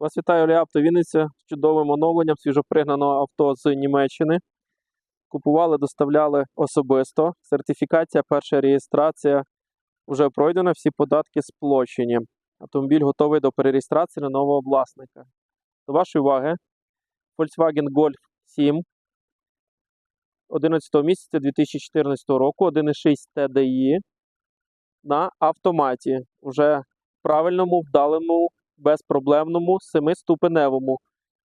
Вас вітає Олія Авто Вінниця з чудовим оновленням свіжопригнаного авто з Німеччини. Купували, доставляли особисто. Сертифікація, перша реєстрація вже пройдена, всі податки сплочені. Автомобіль готовий до перереєстрації на нового власника. До вашої уваги, Volkswagen Golf 7 11 місяця 2014 року, 1,6 TDI на автоматі. Уже правильному, вдалому безпроблемному семиступеневому,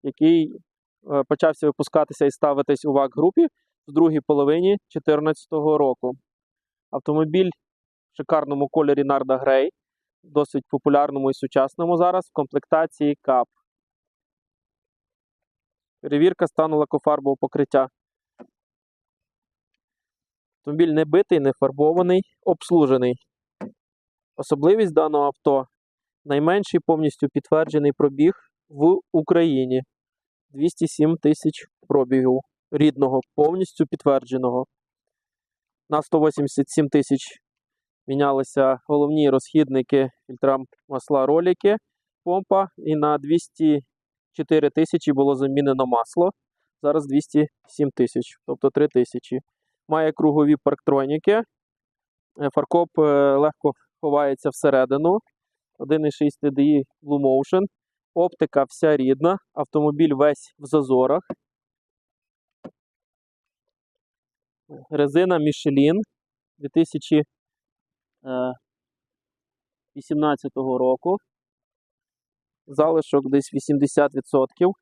який е, почався випускатися і ставитись у ВАК-групі в другій половині 2014 року. Автомобіль в шикарному кольорі Нарда Грей, досить популярному і сучасному зараз в комплектації КАП. Перевірка стану лакофарбового покриття. Автомобіль не битий, не фарбований, обслужений. Особливість даного авто найменший повністю підтверджений пробіг в Україні 207 тисяч пробігів рідного, повністю підтвердженого. На 187 тисяч мінялися головні розхідники фільтра масла ролики, помпа, і на 204 тисячі було замінено масло. Зараз 207 тисяч, тобто 3 тисячі. Має кругові парктроніки. Е, Фаркоп е, легко ховається всередину. 1,6 TDI Blue Motion. Оптика вся рідна, автомобіль весь в зазорах. Резина Michelin 2018 року. Залишок десь 80%.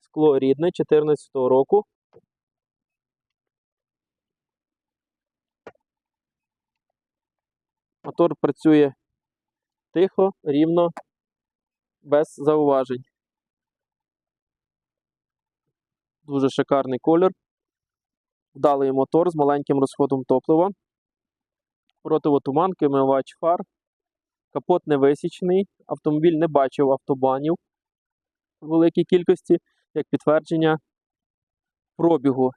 Скло рідне 2014 року. Мотор працює тихо, рівно, без зауважень. Дуже шикарний колір. Вдалий мотор з маленьким розходом топлива. Противотуманки, мивач фар. Капот не висічний. Автомобіль не бачив автобанів в великій кількості, як підтвердження пробігу.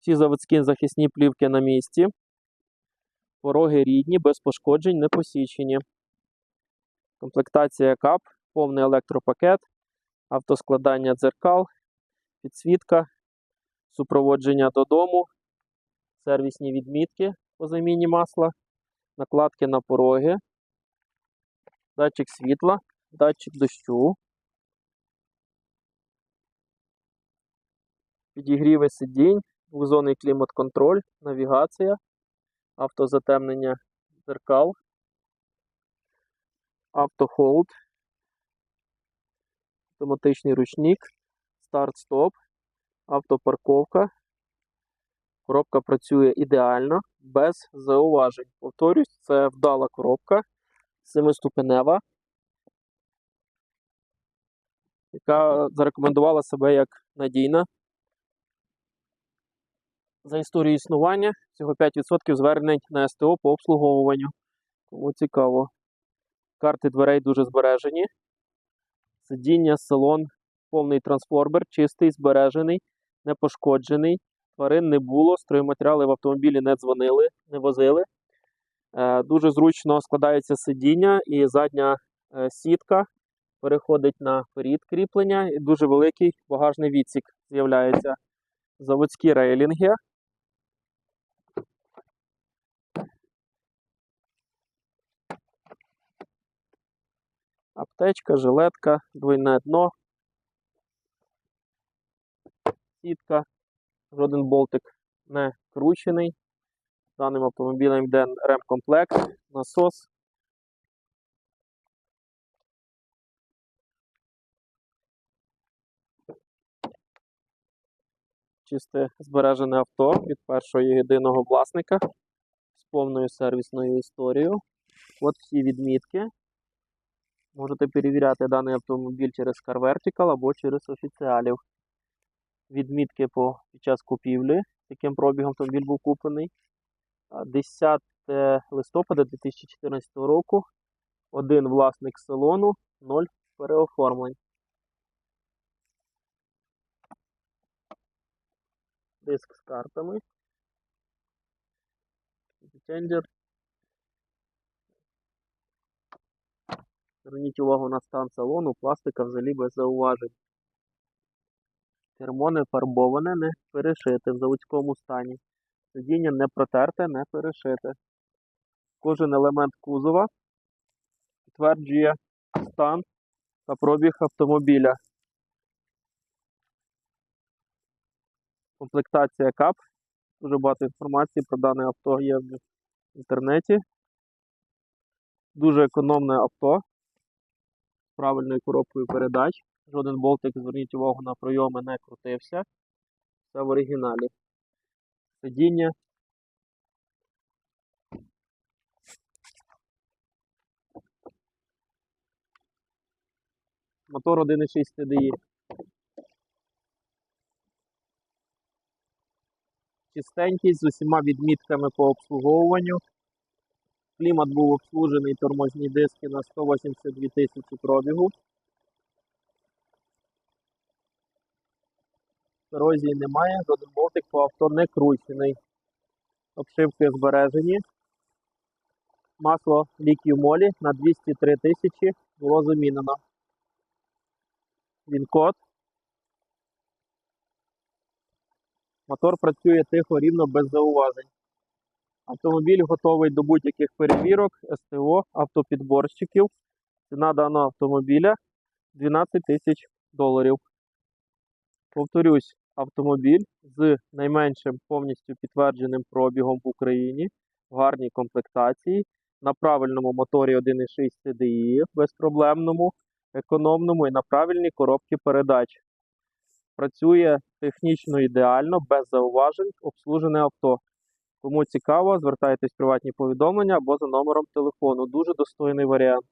Всі заводські захисні плівки на місці. Пороги рідні, без пошкоджень, не посічені. Комплектація КАП, повний електропакет, автоскладання дзеркал, підсвітка, супроводження додому, сервісні відмітки по заміні масла, накладки на пороги, датчик світла, датчик дощу, підігріви сидінь, двозонний клімат-контроль, навігація автозатемнення дзеркал, автохолд, автоматичний ручник, старт-стоп, автопарковка. Коробка працює ідеально, без зауважень. Повторюсь, це вдала коробка, семиступенева, яка зарекомендувала себе як надійна за історію існування всього 5% звернень на СТО по обслуговуванню. Кому цікаво. Карти дверей дуже збережені. Сидіння, салон, повний трансформер, чистий, збережений, не пошкоджений. Тварин не було, стройматеріали в автомобілі не дзвонили, не возили. Е, дуже зручно складається сидіння і задня е, сітка переходить на перід кріплення. І дуже великий багажний відсік з'являється. Заводські рейлінги. Аптечка, жилетка, двойне дно, сітка, жоден болтик не кручений. Даним автомобілем йде ремкомплект, насос. Чисте збережене авто від першого єдиного власника з повною сервісною історією. От всі відмітки. Можете перевіряти даний автомобіль через Car Vertical або через офіціалів. Відмітки по під час купівлі, яким пробігом автомобіль був куплений. А 10 листопада 2014 року. Один власник салону, 0 переоформлень. Диск з картами. Тендер. Зверніть увагу на стан салону, пластика взагалі без зауважень. Кермо не фарбоване, не перешите в заводському стані. Сидіння не протерте, не перешите. Кожен елемент кузова підтверджує стан та пробіг автомобіля. Комплектація КАП. Дуже багато інформації про дане авто є в інтернеті. Дуже економне авто правильною коробкою передач. Жоден болтик, зверніть увагу на пройоми, не крутився. Все в оригіналі. Сидіння. Мотор 1.6 TDI. Чистенький, з усіма відмітками по обслуговуванню. Клімат був обслужений, тормозні диски на 182 тисячі пробігу. Корозії немає, жоден болтик по авто не кручений. Обшивки збережені. Масло ліків молі на 203 тисячі було замінено. Він код. Мотор працює тихо, рівно, без зауважень. Автомобіль готовий до будь-яких перевірок, СТО, автопідборщиків. Ціна даного автомобіля 12 тисяч доларів. Повторюсь, автомобіль з найменшим повністю підтвердженим пробігом в Україні, в гарній комплектації, на правильному моторі 1.6 TDI, безпроблемному, економному і на правильній коробці передач. Працює технічно ідеально, без зауважень, обслужене авто. Кому цікаво, звертайтесь в приватні повідомлення або за номером телефону. Дуже достойний варіант.